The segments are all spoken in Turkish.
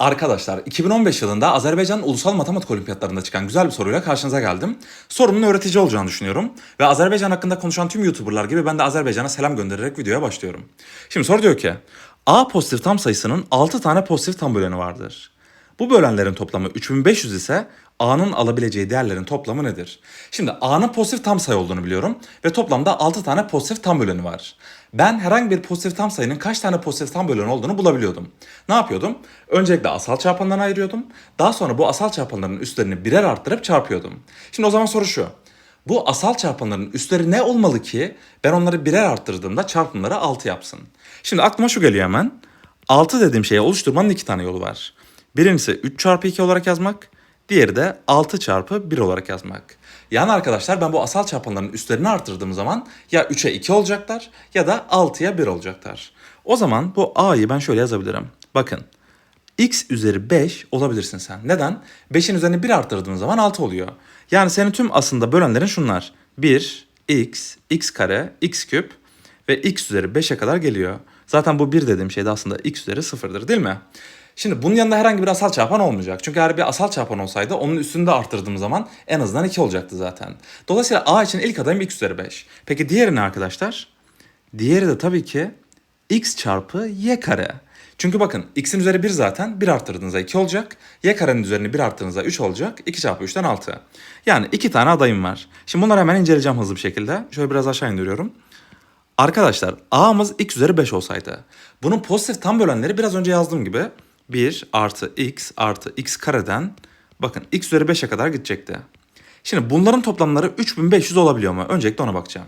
Arkadaşlar 2015 yılında Azerbaycan Ulusal Matematik Olimpiyatlarında çıkan güzel bir soruyla karşınıza geldim. Sorunun öğretici olacağını düşünüyorum. Ve Azerbaycan hakkında konuşan tüm YouTuber'lar gibi ben de Azerbaycan'a selam göndererek videoya başlıyorum. Şimdi soru diyor ki A pozitif tam sayısının 6 tane pozitif tam böleni vardır. Bu bölenlerin toplamı 3500 ise A'nın alabileceği değerlerin toplamı nedir? Şimdi A'nın pozitif tam sayı olduğunu biliyorum ve toplamda 6 tane pozitif tam böleni var. Ben herhangi bir pozitif tam sayının kaç tane pozitif tam böleni olduğunu bulabiliyordum. Ne yapıyordum? Öncelikle asal çarpanlarını ayırıyordum. Daha sonra bu asal çarpanların üstlerini birer arttırıp çarpıyordum. Şimdi o zaman soru şu. Bu asal çarpanların üstleri ne olmalı ki ben onları birer arttırdığımda çarpımları 6 yapsın? Şimdi aklıma şu geliyor hemen. 6 dediğim şeyi oluşturmanın iki tane yolu var. Birincisi 3 çarpı 2 olarak yazmak. Diğeri de 6 çarpı 1 olarak yazmak. Yani arkadaşlar ben bu asal çarpanların üstlerini arttırdığım zaman ya 3'e 2 olacaklar ya da 6'ya 1 olacaklar. O zaman bu a'yı ben şöyle yazabilirim. Bakın x üzeri 5 olabilirsin sen. Neden? 5'in üzerine 1 arttırdığın zaman 6 oluyor. Yani senin tüm aslında bölenlerin şunlar. 1, x, x kare, x küp ve x üzeri 5'e kadar geliyor. Zaten bu 1 dediğim şey de aslında x üzeri 0'dır değil mi? Şimdi bunun yanında herhangi bir asal çarpan olmayacak. Çünkü eğer bir asal çarpan olsaydı onun üstünde arttırdığım zaman en azından 2 olacaktı zaten. Dolayısıyla a için ilk adayım x üzeri 5. Peki diğeri ne arkadaşlar? Diğeri de tabii ki x çarpı y kare. Çünkü bakın x'in üzeri 1 zaten 1 arttırdığınızda 2 olacak. Y karenin üzerine 1 arttırdığınızda 3 olacak. 2 çarpı 3'ten 6. Yani 2 tane adayım var. Şimdi bunları hemen inceleyeceğim hızlı bir şekilde. Şöyle biraz aşağı indiriyorum. Arkadaşlar a'mız x üzeri 5 olsaydı. Bunun pozitif tam bölenleri biraz önce yazdığım gibi 1 artı x artı x kareden bakın x üzeri 5'e kadar gidecekti. Şimdi bunların toplamları 3500 olabiliyor mu? Öncelikle ona bakacağım.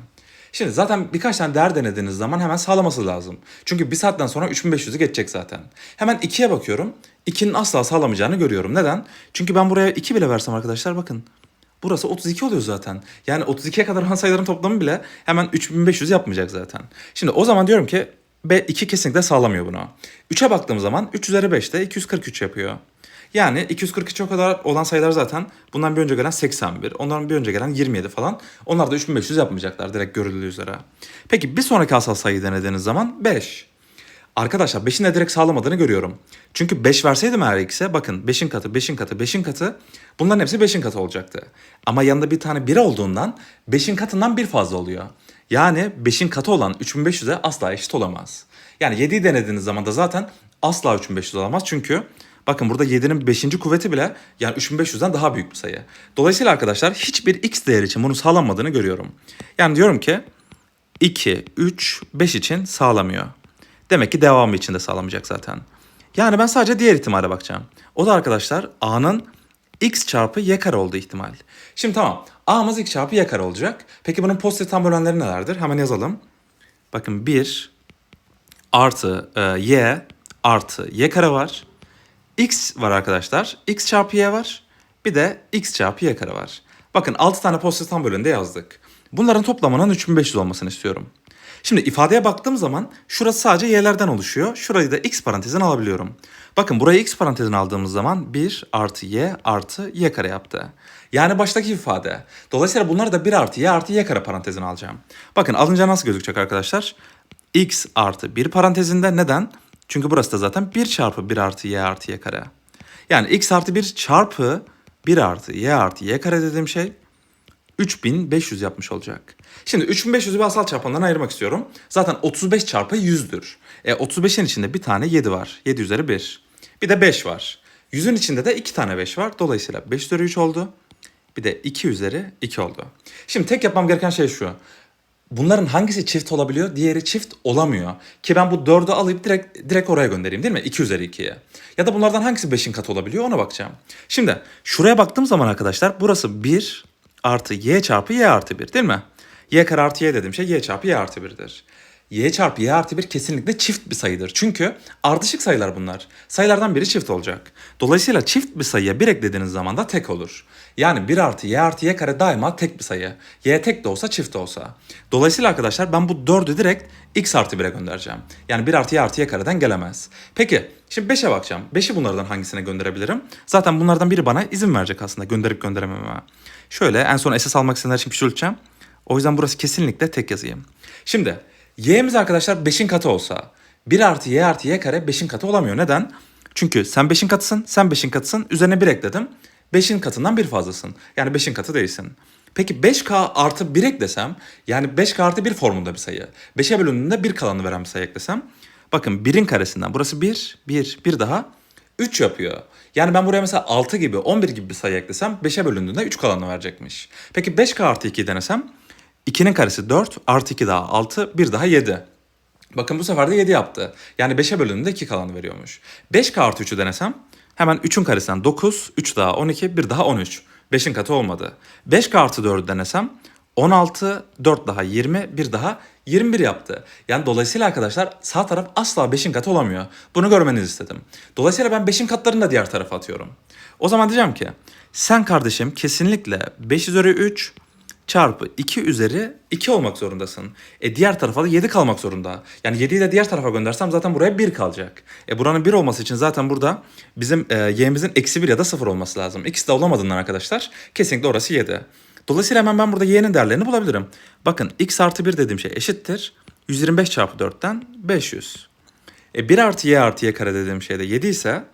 Şimdi zaten birkaç tane değer denediğiniz zaman hemen sağlaması lazım. Çünkü bir saatten sonra 3500'ü geçecek zaten. Hemen 2'ye bakıyorum. 2'nin asla sağlamayacağını görüyorum. Neden? Çünkü ben buraya 2 bile versem arkadaşlar bakın. Burası 32 oluyor zaten. Yani 32'ye kadar olan sayıların toplamı bile hemen 3500 yapmayacak zaten. Şimdi o zaman diyorum ki B2 kesinlikle sağlamıyor bunu. 3'e baktığım zaman 3 üzeri 5 de 243 yapıyor. Yani 243 o kadar olan sayılar zaten bundan bir önce gelen 81, ondan bir önce gelen 27 falan. Onlar da 3500 yapmayacaklar direkt görüldüğü üzere. Peki bir sonraki asal sayıyı denediğiniz zaman 5. Arkadaşlar 5'in de direkt sağlamadığını görüyorum. Çünkü 5 verseydim eğer x'e bakın 5'in katı, 5'in katı, 5'in katı bunların hepsi 5'in katı olacaktı. Ama yanında bir tane 1 olduğundan 5'in katından bir fazla oluyor. Yani 5'in katı olan 3500'e asla eşit olamaz. Yani 7'yi denediğiniz zaman da zaten asla 3500 olamaz. Çünkü bakın burada 7'nin 5. kuvveti bile yani 3500'den daha büyük bir sayı. Dolayısıyla arkadaşlar hiçbir x değeri için bunun sağlanmadığını görüyorum. Yani diyorum ki 2, 3, 5 için sağlamıyor. Demek ki devamı için de sağlamayacak zaten. Yani ben sadece diğer ihtimale bakacağım. O da arkadaşlar a'nın x çarpı y kare olduğu ihtimal. Şimdi tamam a'mız x çarpı y kare olacak. Peki bunun pozitif tam bölenleri nelerdir? Hemen yazalım. Bakın 1 artı e, y artı y kare var. x var arkadaşlar. x çarpı y var. Bir de x çarpı y kare var. Bakın 6 tane pozitif tam bölünde yazdık. Bunların toplamının 3500 olmasını istiyorum. Şimdi ifadeye baktığım zaman şurası sadece y'lerden oluşuyor. Şurayı da x parantezine alabiliyorum. Bakın burayı x parantezine aldığımız zaman 1 artı y artı y kare yaptı. Yani baştaki ifade. Dolayısıyla bunları da 1 artı y artı y kare parantezine alacağım. Bakın alınca nasıl gözükecek arkadaşlar? x artı 1 parantezinde neden? Çünkü burası da zaten 1 çarpı 1 artı y artı y kare. Yani x artı 1 çarpı 1 artı y artı y kare dediğim şey 3500 yapmış olacak. Şimdi 3500'ü bir asal çarpanlarına ayırmak istiyorum. Zaten 35 çarpı 100'dür. E 35'in içinde bir tane 7 var. 7 üzeri 1. Bir de 5 var. 100'ün içinde de 2 tane 5 var. Dolayısıyla 5 üzeri 3 oldu. Bir de 2 üzeri 2 oldu. Şimdi tek yapmam gereken şey şu. Bunların hangisi çift olabiliyor, diğeri çift olamıyor. Ki ben bu 4'ü alıp direkt direkt oraya göndereyim değil mi? 2 üzeri 2'ye. Ya da bunlardan hangisi 5'in katı olabiliyor ona bakacağım. Şimdi şuraya baktığım zaman arkadaşlar burası 1 artı y çarpı y artı 1 değil mi? y kare artı y dediğim şey y çarpı y artı 1'dir. Y çarpı y artı 1 kesinlikle çift bir sayıdır. Çünkü ardışık sayılar bunlar. Sayılardan biri çift olacak. Dolayısıyla çift bir sayıya 1 eklediğiniz zaman da tek olur. Yani 1 artı y artı y kare daima tek bir sayı. y tek de olsa çift de olsa. Dolayısıyla arkadaşlar ben bu 4'ü direkt x artı 1'e göndereceğim. Yani 1 artı y artı y kareden gelemez. Peki şimdi 5'e bakacağım. 5'i bunlardan hangisine gönderebilirim? Zaten bunlardan biri bana izin verecek aslında gönderip gönderemememe. Şöyle en son SS almak isteyenler için küçülteceğim. O yüzden burası kesinlikle tek yazayım. Şimdi y'miz arkadaşlar 5'in katı olsa 1 artı y artı y kare 5'in katı olamıyor. Neden? Çünkü sen 5'in katısın, sen 5'in katısın. Üzerine 1 ekledim. 5'in katından bir fazlasın. Yani 5'in katı değilsin. Peki 5K artı 1 eklesem, yani 5K artı 1 formunda bir sayı. 5'e bölündüğünde 1 kalanı veren bir sayı eklesem. Bakın 1'in karesinden burası 1, 1, 1 daha 3 yapıyor. Yani ben buraya mesela 6 gibi, 11 gibi bir sayı eklesem 5'e bölündüğünde 3 kalanı verecekmiş. Peki 5K artı 2'yi denesem 2'nin karesi 4, artı 2 daha 6, 1 daha 7. Bakın bu sefer de 7 yaptı. Yani 5'e bölündüğünde 2 kalanı veriyormuş. 5K artı 3'ü denesem hemen 3'ün karesinden 9, 3 daha 12, 1 daha 13. 5'in katı olmadı. 5K artı 4'ü denesem 16, 4 daha 20, 1 daha 21 yaptı. Yani dolayısıyla arkadaşlar sağ taraf asla 5'in katı olamıyor. Bunu görmenizi istedim. Dolayısıyla ben 5'in katlarını da diğer tarafa atıyorum. O zaman diyeceğim ki sen kardeşim kesinlikle 5 üzeri 3 çarpı 2 üzeri 2 olmak zorundasın. E diğer tarafa da 7 kalmak zorunda. Yani 7'yi de diğer tarafa göndersem zaten buraya 1 kalacak. E buranın 1 olması için zaten burada bizim e, y'imizin eksi 1 ya da 0 olması lazım. İkisi de olamadığından arkadaşlar kesinlikle orası 7. Dolayısıyla hemen ben burada y'nin değerlerini bulabilirim. Bakın x artı 1 dediğim şey eşittir. 125 çarpı 4'ten 500. E 1 artı y artı y kare dediğim şey de 7 ise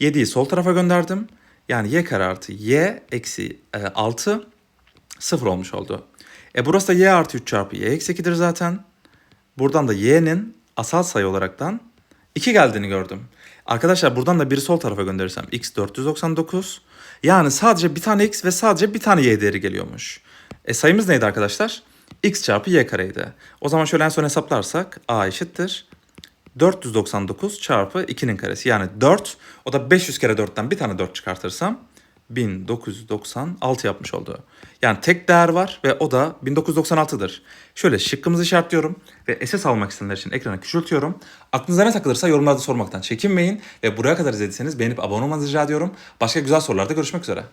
7'yi sol tarafa gönderdim. Yani y kare artı y eksi e, 6 0 olmuş oldu. E burası da y artı 3 çarpı y eksi 2'dir zaten. Buradan da y'nin asal sayı olaraktan 2 geldiğini gördüm. Arkadaşlar buradan da biri sol tarafa gönderirsem x 499. Yani sadece bir tane x ve sadece bir tane y değeri geliyormuş. E sayımız neydi arkadaşlar? x çarpı y kareydi. O zaman şöyle en son hesaplarsak a eşittir. 499 çarpı 2'nin karesi yani 4. O da 500 kere 4'ten bir tane 4 çıkartırsam 1996 yapmış oldu. Yani tek değer var ve o da 1996'dır. Şöyle şıkkımızı işaretliyorum ve SS almak isteyenler için ekranı küçültüyorum. Aklınıza ne takılırsa yorumlarda sormaktan çekinmeyin ve buraya kadar izlediyseniz beğenip abone olmanızı rica ediyorum. Başka güzel sorularda görüşmek üzere.